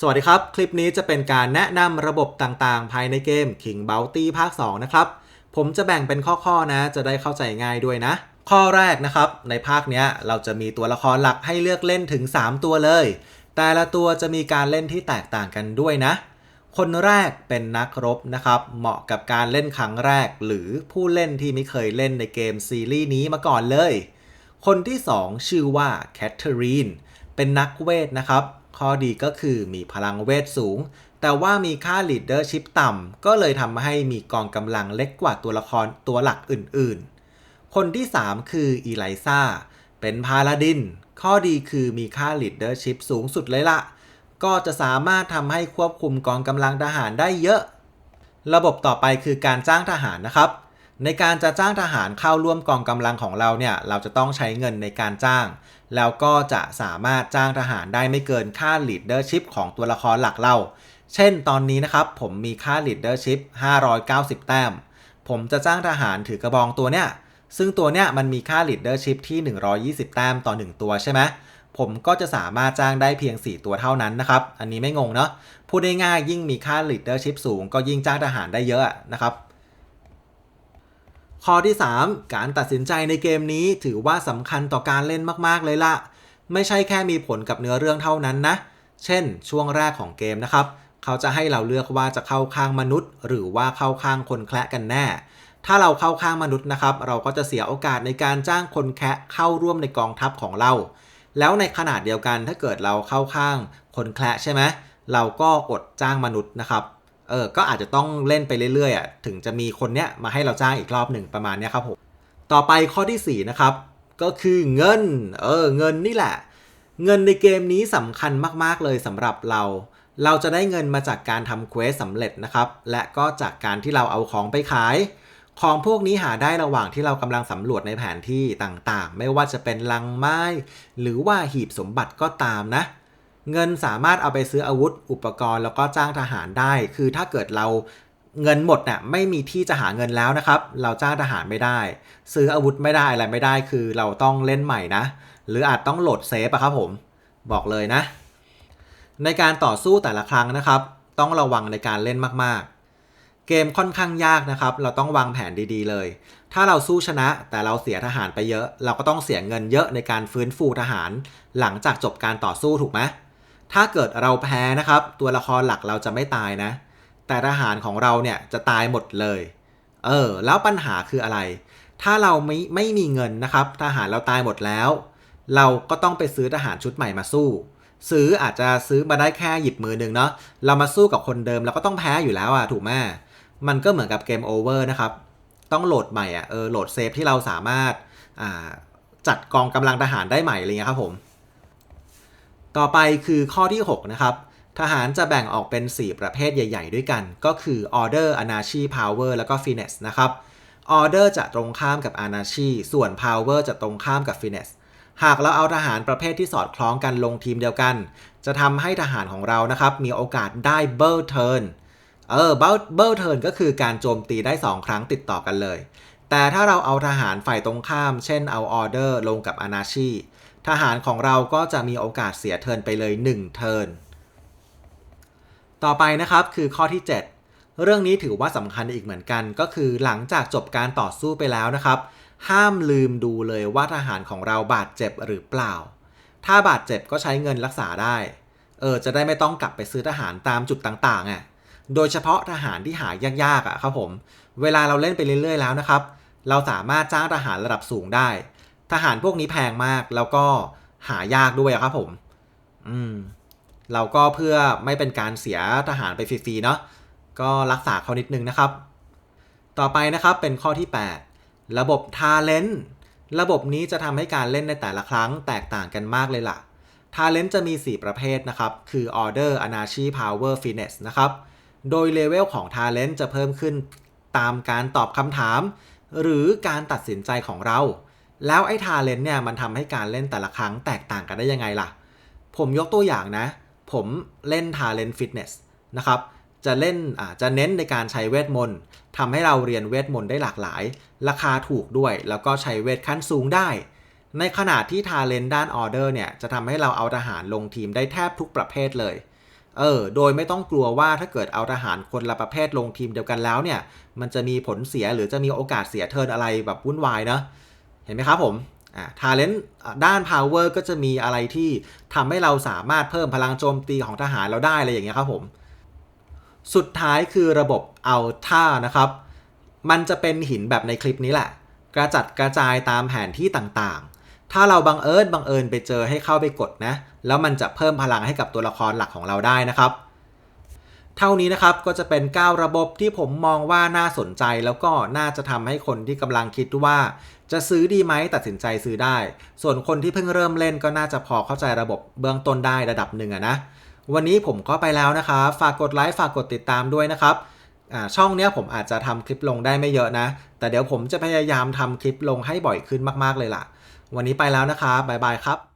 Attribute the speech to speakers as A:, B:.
A: สวัสดีครับ คลิปนี้จะเป็นการแนะนำระบบต่างๆ ภายในเกม King Bounty ภาค 2 นะครับ ผมจะแบ่งเป็นข้อๆนะ จะได้เข้าใจง่ายด้วยนะ ข้อแรกนะครับ ในภาคเนี้ยเราจะมีตัวละครหลักให้เลือกเล่นถึง 3 ตัวเลย แต่ละตัวจะมีการเล่นที่แตกต่างกันด้วยนะ คนแรกเป็นนักรบนะครับ เหมาะกับการเล่นครั้งแรก หรือผู้เล่นที่ไม่เคยเล่นในเกมซีรีส์นี้มาก่อนเลย คนที่ 2 ชื่อว่าแคทเธอรีนเป็นนักเวทนะครับ ข้อดีก็คือมีพลังเวทสูง แต่ว่ามีค่า leadership ต่ำ ก็เลยทำให้มีกองกำลังเล็กกว่าตัวละครตัวหลักอื่นๆ คนที่ 3 คืออีไลซาเป็นพาลาดิน ข้อดีคือมีค่า leadership สูงสุดเลยละ ก็จะสามารถทำให้ควบคุมกองกำลังทหารได้เยอะ ระบบต่อไปคือการจ้างทหารนะครับ ในการจะจ้างทหารเข้าร่วมกองกำลังของเราเนี่ยเราจะต้องใช้เงินในการจ้าง แล้วก็จะสามารถจ้างทหารได้ไม่เกินค่า leadership ของตัวละครหลักเรา เช่นตอนนี้นะครับผมมีค่า leadership 590 แต้ม ผมจะจ้างทหารถือกระบองตัวเนี้ยซึ่งตัวเนี้ยมันมีค่า leadership ที่ 120 แต้มต่อ 1 ตัวใช่ไหมผมก็จะสามารถจ้างได้เพียง 4 ตัวเท่านั้นนะครับ อันนี้ไม่งงเนาะ พูดได้ง่ายยิ่งมีค่า leadership สูงก็ยิ่งจ้างทหารได้เยอะนะครับ ข้อที่ 3 การตัดสินใจในเกมนี้ถือว่าสำคัญต่อการเล่นมากๆเลยล่ะ ไม่ใช่แค่มีผลกับเนื้อเรื่องเท่านั้นนะ เช่น ช่วงแรกของเกมนะครับ เขาจะให้เราเลือกว่าจะเข้าข้างมนุษย์ หรือว่าเข้าข้างคนแคระกันแน่ ถ้าเราเข้าข้างมนุษย์นะครับ เราก็จะเสียโอกาสในการจ้างคนแคะเข้าร่วมในกองทัพของเรา แล้วในขนาดเดียวกันถ้าเกิดเราเข้าข้างคนแคระใช่ไหมเราก็อดจ้างมนุษย์นะครับ เออก็อาจจะต้องเล่นไปเรื่อยๆอะถึงจะมีคนเนี้ยมาให้เราจ้างอีกรอบหนึ่งประมาณเนี้ยครับผมต่อไปข้อที่4นะครับก็คือเงินเออเงินนี่แหละ เงินในเกมนี้สำคัญมากๆเลยสำหรับเรา เราจะได้เงินมาจากการทำเควสสำเร็จนะครับ และก็จากการที่เราเอาของไปขาย ของพวกนี้หาได้ระหว่างที่เรากำลังสำรวจในแผนที่ต่างๆ ไม่ว่าจะเป็นลังไม้ หรือว่าหีบสมบัติก็ตามนะเเงินสามารถเอาไปซื้ออาวุธ อุปกรณ์แล้วก็จ้างทหารได้ คือถ้าเกิดเราเงินหมดน่ะไม่มีที่จะหาเงินแล้วนะครับ เราจ้างทหารไม่ได้ ซื้ออาวุธไม่ได้อะไรไม่ได้ คือเราต้องเล่นใหม่นะ หรืออาจต้องโหลดเซฟอะครับผม บอกเลยนะ ในการต่อสู้แต่ละครั้งนะครับ ต้องระวังในการเล่นมากๆ เกมค่อนข้างยากนะครับ เราต้องวางแผนดีๆเลย ถ้าเราสู้ชนะแต่เราเสียทหารไปเยอะ เราก็ต้องเสียเงินเยอะในการฟื้นฟูทหาร หลังจากจบการต่อสู้ถูกไหม ถ้าเกิดเราแพ้นะครับ ตัวละครหลักเราจะไม่ตายนะ แต่ทหารของเราเนี่ยจะตายหมดเลย เออ แล้วปัญหาคืออะไร ถ้าเราไม่ไม่มีเงินนะครับ ทหารเราตายหมดแล้ว เราก็ต้องไปซื้อทหารชุดใหม่มาสู้ ซื้ออาจจะซื้อมาได้แค่หยิบมือหนึ่งเนาะ เรามาสู้กับคนเดิมเราก็ต้องแพ้อยู่แล้วอะถูกไหมมันก็เหมือนกับเกมโอเวอร์นะครับ ต้องโหลดใหม่อะเออ โหลดเซฟที่เราสามารถจัดกองกำลังทหารได้ใหม่อะไรเงี้ยครับผม ต่อไปคือข้อที่ 6 นะครับ ทหารจะแบ่งออกเป็น 4 ประเภทใหญ่ ๆ ด้วยกัน ก็คือ Order Anarchy Power แล้วก็ Finesse นะครับ Order จะตรงข้ามกับ Anarchy ส่วน Power จะตรงข้ามกับ Finesse หากเราเอาทหารประเภทที่สอดคล้องกันลงทีมเดียวกัน จะทำให้ทหารของเรานะครับ มีโอกาสได้ b u r Turn เออ b u r Turn ก็คือการโจมตีได้ 2 ครั้งติดต่อกันเลย แต่ถ้าเราเอาทหารฝ่ายตรงข้าม เช่นเอา Order ลงกับ Anarchy ทหารของเราก็จะมีโอกาสเสียเทินไปเลย 1 เทินต่อไปนะครับคือข้อที่ 7 เรื่องนี้ถือว่าสำคัญอีกเหมือนกัน ก็คือหลังจากจบการต่อสู้ไปแล้วนะครับ ห้ามลืมดูเลยว่าทหารของเราบาดเจ็บหรือเปล่า ถ้าบาดเจ็บก็ใช้เงินรักษาได้เออจะได้ไม่ต้องกลับไปซื้อทหารตามจุดต่างๆอะโดยเฉพาะทหารที่หายากๆอะครับผม เวลาเราเล่นไปเรื่อยๆแล้วนะครับ เราสามารถจ้างทหารระดับสูงได้ ทหารพวกนี้แพงมาก แล้วก็หายากด้วยครับผม อืม เราก็เพื่อไม่เป็นการเสียทหารไปฟรีๆเนาะ ก็รักษาเขานิดนึงนะครับ ต่อไปนะครับเป็นข้อที่ 8 ระบบทาเลนต์ระบบนี้จะทำให้การเล่นในแต่ละครั้งแตกต่างกันมากเลยล่ะทาเลนต์จะมี 4 ประเภทนะครับ คือ Order Anarchy Power Finesse นะครับ โดยเลเวลของทาเลนต์จะเพิ่มขึ้นตามการตอบคำถาม หรือการตัดสินใจของเรา แล้วไอ้ทาเลนต์เนี่ยมันทำให้การเล่นแต่ละครั้งแตกต่างกันได้ยังไงล่ะ ผมยกตัวอย่างนะ ผมเล่นทาเลนต์ฟิตเนสนะครับ จะเล่นอ่าจะเน้นในการใช้เวทมนต์ทำให้เราเรียนเวทมนต์ได้หลากหลาย ราคาถูกด้วย แล้วก็ใช้เวทขั้นสูงได้ ในขณะที่ทาเลนต์ด้านออเดอร์เนี่ยจะทำให้เราเอาทหารลงทีมได้แทบทุกประเภทเลยเออ โดยไม่ต้องกลัวว่าถ้าเกิดเอาทหารคนละประเภทลงทีมเดียวกันแล้วเนี่ย มันจะมีผลเสียหรือจะมีโอกาสเสียเทิร์นอะไรแบบวุ่นวายเนะ เห็นไหมครับผมอ่าทาเลนต์ด้าน power ก็จะมีอะไรที่ทำให้เราสามารถเพิ่มพลังโจมตีของทหารเราได้อะไรอย่างเงี้ยครับผม สุดท้ายคือระบบเอาท่านะครับ มันจะเป็นหินแบบในคลิปนี้แหละ กระจัดกระจายตามแผนที่ต่างๆ ถ้าเราบังเอิญบังเอิญไปเจอให้เข้าไปกดนะ แล้วมันจะเพิ่มพลังให้กับตัวละครหลักของเราได้นะครับ เท่านี้นะครับก็จะเป็น 9 ระบบที่ผมมองว่าน่าสนใจ แล้วก็น่าจะทำให้คนที่กำลังคิดว่า จะซื้อดีไหมตัดสินใจซื้อได้ ส่วนคนที่เพิ่งเริ่มเล่นก็น่าจะพอเข้าใจระบบเบื้องต้นได้ระดับหนึ่งอะนะวันนี้ผมก็ไปแล้วนะครับฝากกดไลค์ฝากกดติดตามด้วยนะครับช่องเนี้ยผมอาจจะทำคลิปลงได้ไม่เยอะนะ แต่เดี๋ยวผมจะพยายามทำคลิปลงให้บ่อยขึ้นมากๆเลยล่ะ วันนี้ไปแล้วนะครับบ๊ายบายครับ